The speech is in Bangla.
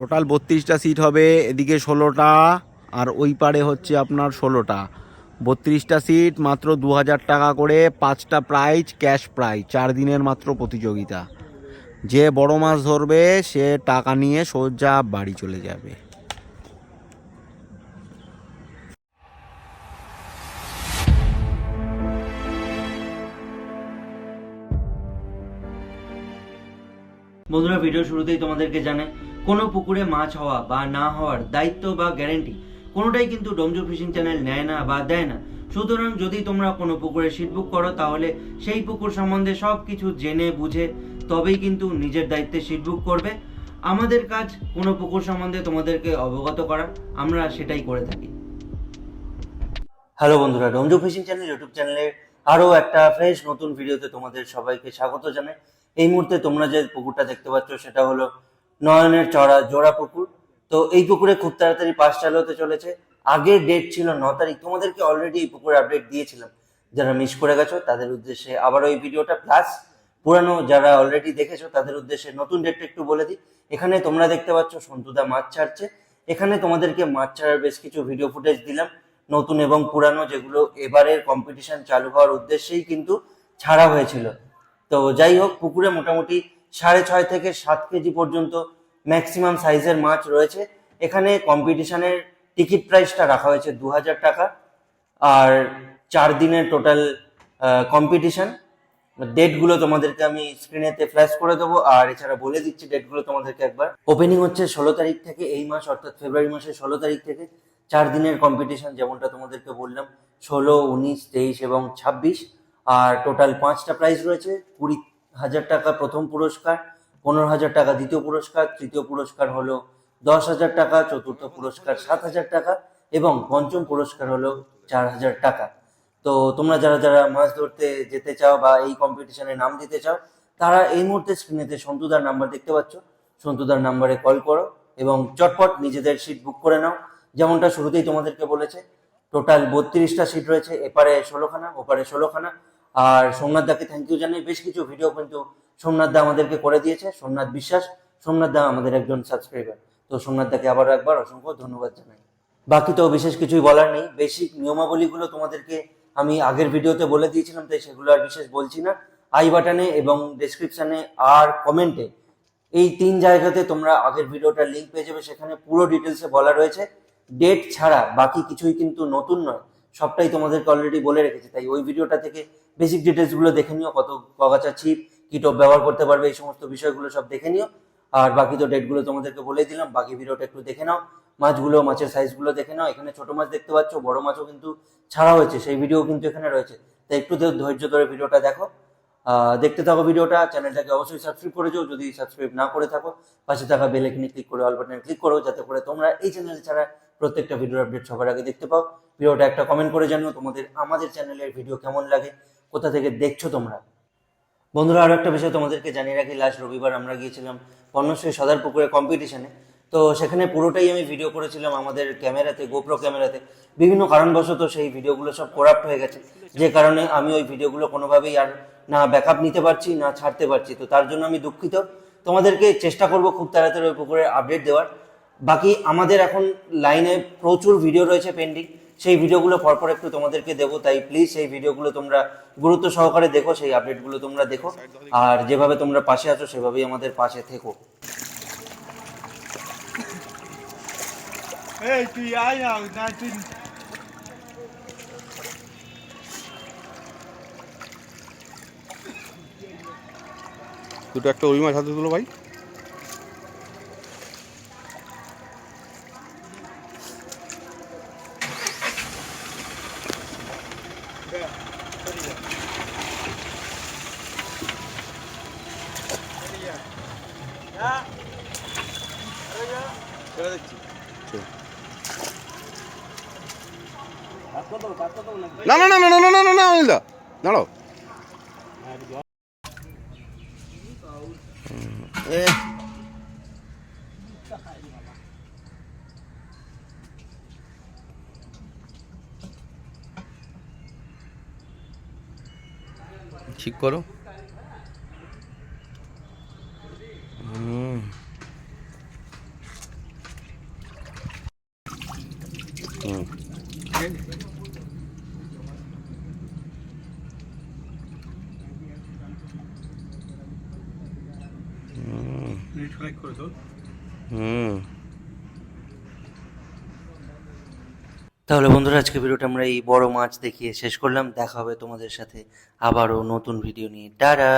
টোটাল বত্রিশটা সিট হবে, এদিকে ষোলোটা, আর ওই পারে হচ্ছে আপনার ষোলোটা। বত্রিশটা সিট মাত্র দু হাজার টাকা করে, পাঁচটা প্রাইজ ক্যাশ প্রাইজ চার দিনের মাত্র প্রতিযোগিতা। যে বড় মাছ ধরবে, সে টাকা নিয়ে সোজা বাড়ি চলে যাবে। বন্ধুরা ভিডিও শুরুতেই তোমাদেরকে জানাই কোনো পুকুরে মাছ হওয়া বা না হওয়ার দায়িত্ব বা গ্যারেন্টি কোনোটাই কিন্তু ডোমজু ফিশিং চ্যানেল নেয় না বা দেয় না। সুতরাং যদি তোমরা কোনো পুকুরে সিট বুক করো, তাহলে সেই পুকুর সম্বন্ধে সব কিছু জেনে বুঝে তবেই কিন্তু নিজের দায়িত্বে সিট বুক করবে। আমাদের কাজ কোনো পুকুর সম্বন্ধে তোমাদেরকে অবগত করা আমরা সেটাই করে থাকি। হ্যালো বন্ধুরা ডোমজু ফিশিং চ্যানেল ইউটিউব চ্যানেলের আরও একটা ফ্রেশ নতুন ভিডিওতে তোমাদের সবাইকে স্বাগত জানাই। এই মুহূর্তে তোমরা যে পুকুরটা দেখতে পাচ্ছ, সেটা হলো নয়নের চড়া জোড়া পুকুর। তো এই পুকুরে খুব তাড়াতাড়ি পাশ চালু হতে চলেছে। আগের ডেট ছিল ন তারিখ। তোমাদেরকে অলরেডি এই পুকুরে আপডেট দিয়েছিলাম। যারা মিস করে গেছো, তাদের উদ্দেশ্যে আবার ওই ভিডিওটা। প্লাস পুরানো যারা অলরেডি দেখেছ, তাদের উদ্দেশ্যে নতুন ডেটটা একটু বলে দিই। এখানে তোমরা দেখতে পাচ্ছ, সন্তুদা মাছ ছাড়ছে। এখানে তোমাদেরকে মাছ ছাড়ার বেশ কিছু ভিডিও ফুটেজ দিলাম। নতুন এবং পুরানো, যেগুলো এবারের কম্পিটিশন চালু হওয়ার উদ্দেশ্যেই কিন্তু ছাড়া হয়েছিল। তো যাই হোক, পুকুরে মোটামুটি সাড়ে ছয় থেকে সাত কেজি পর্যন্ত ম্যাক্সিমাম সাইজের মাছ রয়েছে। এখানে কম্পিটিশনের টিকিট প্রাইসটা রাখা হয়েছে দু হাজার টাকা। আর চার দিনের টোটাল কম্পিটিশন ডেটগুলো তোমাদেরকে আমি স্ক্রিনেতে ফ্ল্যাশ করে দেবো। আর এছাড়া বলে দিচ্ছি ডেটগুলো তোমাদেরকে একবার। ওপেনিং হচ্ছে ষোলো তারিখ থেকে এই মাস, অর্থাৎ ফেব্রুয়ারি মাসের ষোলো তারিখ থেকে চার দিনের কম্পিটিশন যেমনটা তোমাদেরকে বললাম, ষোলো, উনিশ, তেইশ এবং ছাব্বিশ। আর টোটাল পাঁচটা প্রাইজ রয়েছে, কুড়ি হাজার টাকা প্রথম পুরস্কার, পনেরো হাজার টাকা দ্বিতীয় পুরস্কার, তৃতীয় পুরস্কার হলো দশ হাজার টাকা, চতুর্থ পুরস্কার সাত হাজার টাকা এবং পঞ্চম পুরস্কার হলো চার হাজার টাকা। তো তোমরা যারা যারা মাছ ধরতে যেতে চাও বা এই কম্পিটিশনে নাম দিতে চাও, তারা এই মুহূর্তে স্ক্রিনেতে সন্তুদার নাম্বার দেখতে পাচ্ছ। সন্তুদার নাম্বারে কল করো এবং চটপট নিজেদের সিট বুক করে নাও। যেমনটা শুরুতেই তোমাদেরকে বলেছে টোটাল বত্রিশটা সিট রয়েছে, এপারে ষোলোখানা, ওপারে ষোলোখানা। আর সোমনাথ দাকে থ্যাংক ইউ জানাই। বেশ কিছু ভিডিও কিন্তু সোমনাথ দা আমাদেরকে করে দিয়েছে। সোমনাথ বিশ্বাস, সোমনাথ দা আমাদের একজন সাবস্ক্রাইবার তো সোমনাথ দাকে আবারও একবার অসংখ্য ধন্যবাদ জানাই। বাকি তো বিশেষ কিছুই বলার নেই। বেসিক নিয়মাবলীগুলো তোমাদেরকে আমি আগের ভিডিওতে বলে দিয়েছিলাম, তাই সেগুলো আর বিশেষ বলছি না। আই বাটনে এবং ডেসক্রিপশনে আর কমেন্টে এই তিন জায়গাতে তোমরা আগের ভিডিওটার লিঙ্ক পেয়ে যাবে। সেখানে পুরো ডিটেলসে বলা রয়েছে। ডেট ছাড়া বাকি কিছুই কিন্তু নতুন নয়। সবটাই তোমাদেরকে অলরেডি বলে রেখেছি। তাই ওই ভিডিওটা থেকে বেসিক ডিটেলসগুলো দেখে নিও, কত কগাচা ছিপ, কি টপ ব্যবহার করতে পারবে, এই সমস্ত বিষয়গুলো সব দেখে নিও। আর বাকি তো ডেটগুলো তোমাদেরকে বলে দিলাম, বাকি ভিডিওটা একটু দেখে নাও। মাছগুলো, মাছের সাইজগুলো দেখে নাও। এখানে ছোট মাছ দেখতে পাচ্ছ, বড় মাছও কিন্তু ছাড়া হয়েছে, সেই ভিডিও কিন্তু এখানে রয়েছে। তাই একটু ধৈর্য ধরে ভিডিওটা দেখো। দেখতে থাকো ভিডিওটা, চ্যানেলটাকে অবশ্যই সাবস্ক্রাইব করে যাও যদি সাবস্ক্রাইব না করে থাকো, পাশে থাকা বেল আইকনে ক্লিক করে অল বাটনে ক্লিক করো, যাতে করে তোমরা এই চ্যানেল ছাড়া প্রত্যেকটা ভিডিওর আপডেট সবার আগে দেখতে পাও। ভিডিওটা একটা কমেন্ট করে জানিও তোমাদের আমাদের চ্যানেলের ভিডিও কেমন লাগে, কোথা থেকে দেখছ তোমরা? বন্ধুরা, আরও একটা বিষয় তোমাদেরকে জানিয়ে রাখি লাস্ট রবিবার আমরা গিয়েছিলাম পর্ণশ্রী সদার পুকুরে কম্পিটিশনে তো সেখানে পুরোটাই আমি ভিডিও করেছিলাম আমাদের ক্যামেরাতে গোপ্রো ক্যামেরাতে। বিভিন্ন কারণবশত সেই ভিডিওগুলো সব করাপ্ট হয়ে গেছে। যে কারণে আমি ওই ভিডিওগুলো কোনোভাবেই আর না ব্যাকআপ নিতে পারছি, না ছাড়তে পারছি। তো তার জন্য আমি দুঃখিত। তোমাদেরকে চেষ্টা করব খুব তাড়াতাড়ি ওই পুকুরের আপডেট দেওয়ার। বাকি আমাদের এখন লাইনে প্রচুর ভিডিও রয়েছে পেন্ডিং সেই ভিডিওগুলো পরপর একটু তোমাদেরকে দেবো তাই প্লিজ সেই ভিডিওগুলো তোমরা গুরুত্ব সহকারে দেখো সেই আপডেটগুলো তোমরা দেখো। আর যেভাবে তোমরা পাশে আছো সেভাবেই আমাদের পাশে থেকো। এই তুই আয় না না তুই দুটো একটা ওই মাছ হাতে তুলো ভাই। না না না না না না না না না অনিল দা দাঁড়াও এ। ঠিক করো হুম হুম হুম। তাহলে বন্ধুরা আজকে ভিডিওটা আমরা এই বড় মাছ দেখিয়ে শেষ করলাম। দেখা হবে তোমাদের সাথে আবারও নতুন ভিডিও নিয়ে। টাটা!